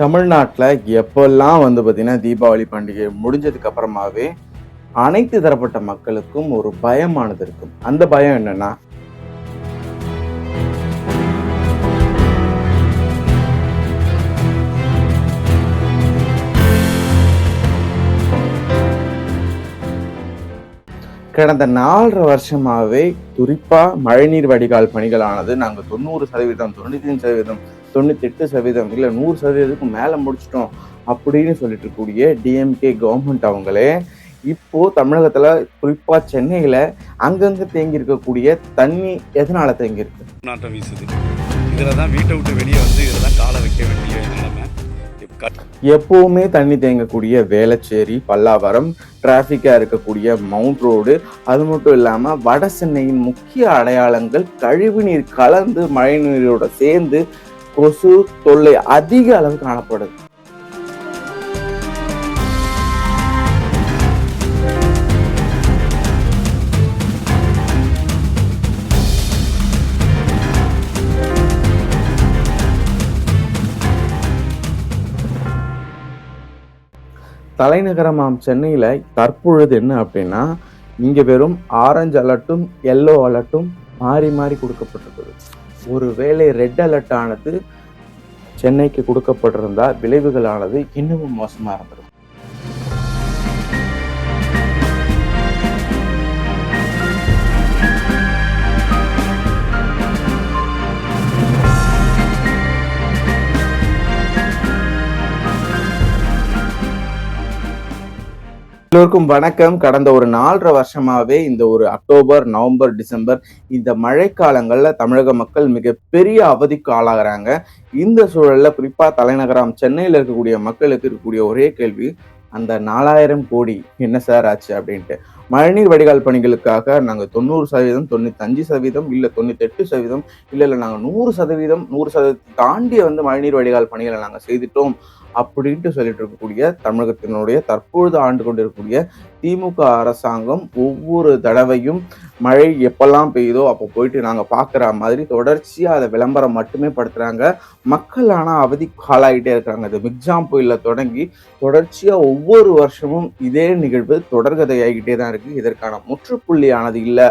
தமிழ்நாட்டில் எப்பெல்லாம் வந்து பார்த்திங்கன்னா தீபாவளி பண்டிகை முடிஞ்சதுக்கு அப்புறமாவே அனைத்து தரப்பட்ட மக்களுக்கும் ஒரு பயமானது இருக்கும். அந்த பயம் என்னன்னா கடந்த நாலரை வருஷமாவே குறிப்பா மழைநீர் வடிகால் பணிகளானது நாங்க தொண்ணூறு சதவீதம் தொண்ணூத்தி அஞ்சு சதவீதம் தொண்ணூத்தி எட்டு சதவீதம் இல்ல நூறு சதவீதத்துக்கு மேல முடிச்சிட்டோம் அப்படின்னு சொல்லிட்டு இருக்கக்கூடிய டிஎம்கே கவர்மெண்ட் அவங்களே இப்போ தமிழகத்துல குறிப்பா சென்னையில அங்கங்க தேங்கி இருக்கக்கூடிய தண்ணி எதனால தேங்கி இருக்கு நாட்டம் வீசுது. இதில் தான் வீட்டை விட்டு வெளியே வந்து இதில் தான் காலை வைக்க வேண்டிய நிலைமை. எப்பவுமே தண்ணி தேங்கக்கூடிய வேளச்சேரி பல்லாவரம் டிராஃபிக்காக இருக்கக்கூடிய மவுண்ட் ரோடு அது மட்டும் இல்லாமல் வட சென்னையின் முக்கிய அடையாளங்கள் கழிவுநீர் கலந்து மழைநீரோட சேர்ந்து கொசு தொல்லை அதிக அளவு காணப்படுது. தலைநகரமாம் சென்னையில் தற்பொழுது என்ன அப்படின்னா இங்கே வெறும் ஆரஞ்சு அலர்ட்டும் எல்லோ அலர்ட்டும் மாறி மாறி கொடுக்கப்பட்டிருக்குது. ஒரு வேளை ரெட் அலர்ட் ஆனது சென்னைக்கு கொடுக்கப்பட்டிருந்தால் விளைவுகளானது இன்னமும் மோசமாக இருந்திருக்கும். எல்லோருக்கும் வணக்கம். கடந்த ஒரு நாலரை வருஷமாவே இந்த ஒரு அக்டோபர் நவம்பர் டிசம்பர் இந்த மழைக்காலங்கள்ல தமிழக மக்கள் மிகப்பெரிய அவதிக்கு ஆளாகிறாங்க. இந்த சூழல்ல குறிப்பா தலைநகரம் சென்னையில் இருக்கக்கூடிய மக்களுக்கு இருக்கக்கூடிய ஒரே கேள்வி அந்த நாலாயிரம் கோடி என்ன சார் ஆச்சு அப்படின்ட்டு. மழைநீர் வடிகால் பணிகளுக்காக நாங்கள் தொண்ணூறு சதவீதம் தொண்ணூத்தஞ்சு சதவீதம் இல்லை தொண்ணூத்தெட்டு சதவீதம் இல்லை இல்லை நாங்கள் நூறு சதவீதம் நூறு சதவீதத்தை தாண்டி வந்து மழைநீர் வடிகால் பணிகளை நாங்கள் செய்துட்டோம் அப்படின்ட்டு சொல்லிட்டு இருக்கக்கூடிய தமிழகத்தினுடைய தற்பொழுது ஆண்டு கொண்டிருக்கக்கூடிய திமுக அரசாங்கம் ஒவ்வொரு தடவையும் மழை எப்பெல்லாம் பெய்யுதோ அப்போ போயிட்டு நாங்கள் பார்க்குற மாதிரி தொடர்ச்சியாக அதை விளம்பரம் மட்டுமே படுத்துகிறாங்க மக்கள் ஆனால் அவதி ஆளாகிட்டே இருக்கிறாங்க அது மிக்ஜாம் புயலில் தொடங்கி தொடர்ச்சியாக ஒவ்வொரு வருஷமும் இதே நிகழ்வு தொடர்கதையாகிட்டே தான் இருக்குது இதற்கான முற்றுப்புள்ளியானது இல்லை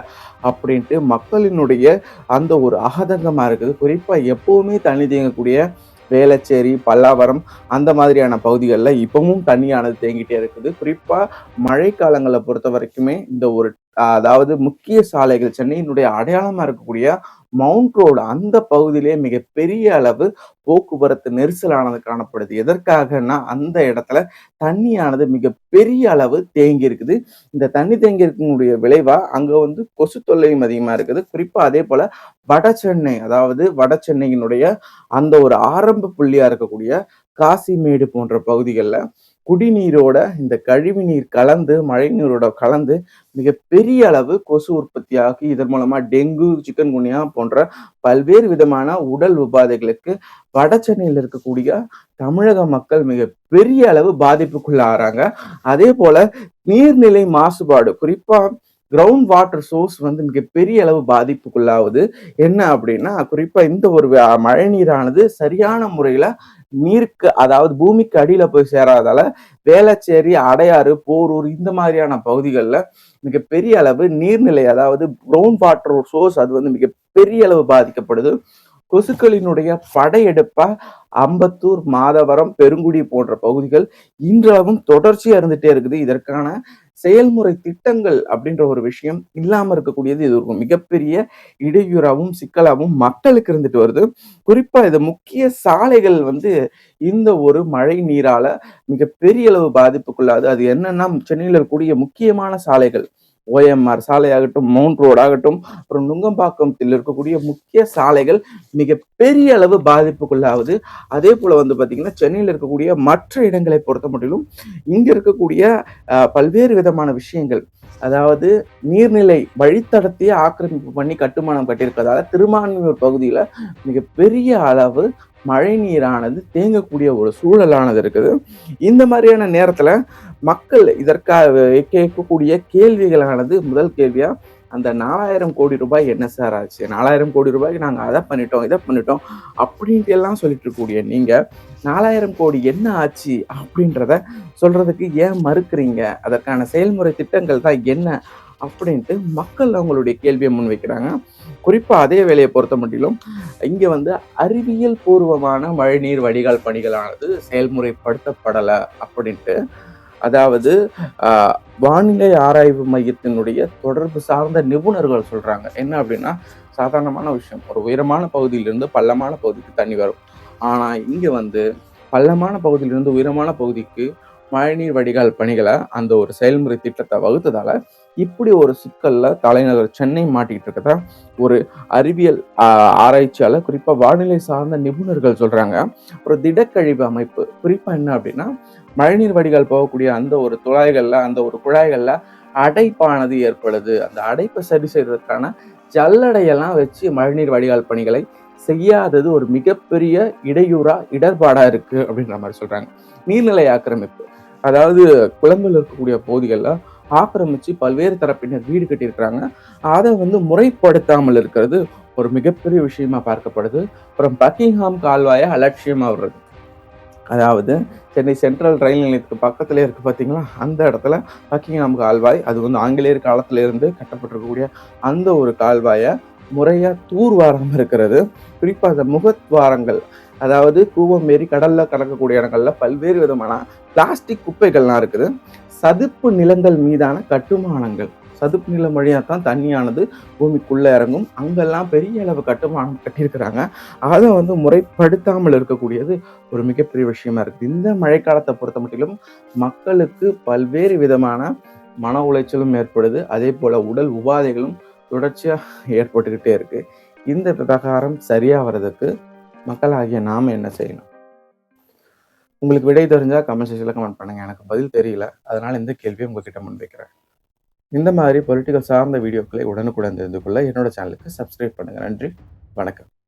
அப்படின்ட்டு மக்களினுடைய அந்த ஒரு அகதங்கமாக இருக்குது. குறிப்பாக எப்போவுமே தண்ணி தேங்கக்கூடிய வேளச்சேரி பல்லாவரம் அந்த மாதிரியான பகுதிகளில் இப்பவும் தண்ணியானது தேங்கிட்டே இருக்குது. குறிப்பாக மழைக்காலங்களை பொறுத்த வரைக்குமே இந்த ஒரு அதாவது முக்கிய சாலைகள் சென்னையினுடைய அடையாளமாக இருக்கக்கூடிய மவுண்ட் ரோடு அந்த பகுதியிலே மிகப்பெரிய அளவு போக்குவரத்து நெரிசலானது காணப்படுது. எதற்காகன்னா அந்த இடத்துல தண்ணியானது மிகப்பெரிய அளவு தேங்கி இருக்குது. இந்த தண்ணி தேங்கி இருக்கக்கூடிய விளைவா அங்க வந்து கொசு தொல்லையும் அதிகமா இருக்குது. குறிப்பா அதே போல வட சென்னை அதாவது வட சென்னையினுடைய அந்த ஒரு ஆரம்ப புள்ளியா இருக்கக்கூடிய காசிமேடு போன்ற பகுதிகளில் குடிநீரோட இந்த கழிவு நீர் கலந்து மழை நீரோட கலந்து மிகப்பெரிய அளவு கொசு உற்பத்தியாகி இதன் மூலமா டெங்கு சிக்கன் குனியா போன்ற பல்வேறு விதமான உடல் உபாதைகளுக்கு வட சென்னையில் இருக்கக்கூடிய தமிழக மக்கள் மிக பெரிய அளவு பாதிப்புக்குள்ளாகிறாங்க. அதே போல நீர்நிலை மாசுபாடு குறிப்பா கிரவுண்ட் வாட்டர் சோர்ஸ் வந்து மிகப்பெரிய அளவு பாதிப்புக்குள்ளாகுது. என்ன அப்படின்னா குறிப்பாக இந்த ஒரு மழை நீரானது சரியான முறையில் நீருக்கு அதாவது பூமிக்கு அடியில் போய் சேராதால வேளச்சேரி அடையாறு போரூர் இந்த மாதிரியான பகுதிகளில் மிகப்பெரிய அளவு நீர்நிலை அதாவது கிரவுண்ட் வாட்டர் சோர்ஸ் அது வந்து மிகப்பெரிய அளவு பாதிக்கப்படுது. கொசுக்களினுடைய படையெடுப்பா அம்பத்தூர் மாதவரம் பெருங்குடி போன்ற பகுதிகள் இன்றளவும் தொடர்ச்சியா இருந்துட்டே இருக்குது. இதற்கான செயல்முறை திட்டங்கள் அப்படின்ற ஒரு விஷயம் இல்லாம இருக்கக்கூடியது இது ஒரு மிகப்பெரிய இடையூறாவும் சிக்கலாவும் மக்களுக்கு இருந்துட்டு வருது. குறிப்பா இது முக்கிய சாலைகள் வந்து இந்த ஒரு மழை நீரால மிகப்பெரிய அளவு பாதிப்புக்குள்ளாது அது என்னன்னா சென்னையில் இருக்கக்கூடிய முக்கியமான சாலைகள். ஓஎம்ஆர் சாலையாகட்டும் மவுண்ட் ரோடாகட்டும் அப்புறம் நுங்கம்பாக்கத்தில் இருக்கக்கூடிய முக்கிய சாலைகள் மிக பெரிய அளவு பாதிப்புக்குள்ளாகுது அதே போல வந்து பார்த்தீங்கன்னா சென்னையில் இருக்கக்கூடிய மற்ற இடங்களை பொறுத்த மட்டிலும் இங்க இருக்கக்கூடிய பல்வேறு விதமான விஷயங்கள். அதாவது நீர்நிலை வழித்தடத்தையே ஆக்கிரமிப்பு பண்ணி கட்டுமானம் கட்டியிருக்கிறதால திருமான்மையூர் பகுதியில் மிகப்பெரிய அளவு மழை நீரானது தேங்கக்கூடிய ஒரு சூழலானது இருக்குது. இந்த மாதிரியான நேரத்தில் மக்கள் இதற்காக கேட்கக்கூடிய கேள்விகளானது முதல் கேள்வியா அந்த நாலாயிரம் கோடி ரூபாய் என்ன சார் ஆச்சு? நாலாயிரம் கோடி ரூபாய்க்கு நாங்கள் அதை பண்ணிட்டோம் இதை பண்ணிட்டோம் அப்படின்ட்டு எல்லாம் சொல்லிட்டு இருக்கக்கூடிய நீங்கள் நாலாயிரம் கோடி என்ன ஆச்சு அப்படின்றத சொல்றதுக்கு ஏன் மறுக்கிறீங்க? அதற்கான செயல்முறை திட்டங்கள் தான் என்ன அப்படின்ட்டு மக்கள் அவங்களுடைய கேள்வியை முன்வைக்கிறாங்க குறிப்பாக அதே வேலையை பொறுத்த மட்டிலும் இங்கே வந்து அறிவியல் பூர்வமான மழைநீர் வடிகால் பணிகளானது செயல்முறைப்படுத்தப்படலை அப்படின்ட்டு அதாவது வானிலை ஆராய்வு மையத்தினுடைய தொடர்பு சார்ந்த நிபுணர்கள் சொல்கிறாங்க என்ன அப்படின்னா சாதாரணமான விஷயம். ஒரு உயரமான பகுதியிலிருந்து பள்ளமான பகுதிக்கு தண்ணி வரும். ஆனால் இங்கே வந்து பள்ளமான பகுதியிலிருந்து உயரமான பகுதிக்கு மழைநீர் வடிகால் பணிகளை அந்த ஒரு செயல்முறை திட்டத்தை வகுத்ததால் இப்படி ஒரு சிக்கல்ல தலைநகர் சென்னை மாட்டிக்கிட்டு இருக்கதா? ஒரு அறிவியல் ஆராய்ச்சியாளர் குறிப்பா வானிலை சார்ந்த நிபுணர்கள் சொல்றாங்க. ஒரு திடக்கழிவு அமைப்பு. குறிப்பா என்ன அப்படின்னா மழைநீர் வடிகால் போகக்கூடிய அந்த ஒரு துழாய்கள்ல அந்த ஒரு குழாய்கள்ல அடைப்பானது ஏற்படுது. அந்த அடைப்பை சரி செய்வதற்கான ஜல்லடையெல்லாம் வச்சு மழைநீர் வடிகால் பணிகளை செய்யாதது ஒரு மிகப்பெரிய இடையூறா இடர்பாடா இருக்கு அப்படின்ற மாதிரி சொல்றாங்க. நீர்நிலை ஆக்கிரமிப்பு. அதாவது குழம்பில் இருக்கக்கூடிய பகுதிகளில் ஆக்கிரமிச்சு பல்வேறு தரப்பினர் வீடு கட்டியிருக்கிறாங்க. அதை வந்து முறைப்படுத்தாமல் இருக்கிறது ஒரு மிகப்பெரிய விஷயமா பார்க்கப்படுது. அப்புறம் பக்கிங்ஹாம் கால்வாயை அலட்சியமாக விடுறது அதாவது சென்னை சென்ட்ரல் ரயில் நிலையத்துக்கு பக்கத்துல இருக்கு பார்த்தீங்களா? அந்த இடத்துல பக்கிங்ஹாம் கால்வாய் அது வந்து ஆங்கிலேயர் காலத்துல இருந்து கட்டப்பட்டிருக்கக்கூடிய அந்த ஒரு கால்வாயை முறையா தூர்வாராம இருக்கிறது. குறிப்பா அந்த முகத்வாரங்கள் அதாவது கூவம் மாரி கடல்ல கலக்கக்கூடிய இடங்கள்ல பல்வேறு விதமான பிளாஸ்டிக் குப்பைகள்லாம் இருக்குது. சதுப்பு நிலங்கள் மீதான கட்டுமானங்கள். சதுப்பு நிலம் வழியாக தான் தண்ணியானது பூமிக்குள்ளே இறங்கும். அங்கெல்லாம் பெரிய அளவு கட்டுமானம் கட்டியிருக்கிறாங்க. அதை வந்து முறைப்படுத்தாமல் இருக்கக்கூடியது ஒரு மிகப்பெரிய விஷயமா இருக்குது. இந்த மழைக்காலத்தை பொறுத்த மட்டிலும் மக்களுக்கு பல்வேறு விதமான மன உளைச்சலும் ஏற்படுது. அதே போல் உடல் உபாதைகளும் தொடர்ச்சியாக ஏற்பட்டுக்கிட்டே இருக்குது இந்த விவகாரம் சரியாக வர்றதுக்கு மக்களாகிய நாம் என்ன செய்யணும்? உங்களுக்கு விடை தெரிஞ்சால் கமெண்ட் செக்ஷனில் கமெண்ட் பண்ணுங்க. எனக்கு பதில் தெரியல. அதனால் இந்த கேள்வியை உங்ககிட்ட முன்வைக்கிறேன். இந்த மாதிரி பொலிட்டிக்கல் சார்ந்த வீடியோக்களை உடனுக்குடன் தெரிந்து கொள்ள என்னோட சேனலுக்கு சப்ஸ்கிரைப் பண்ணுங்கள் நன்றி. வணக்கம்.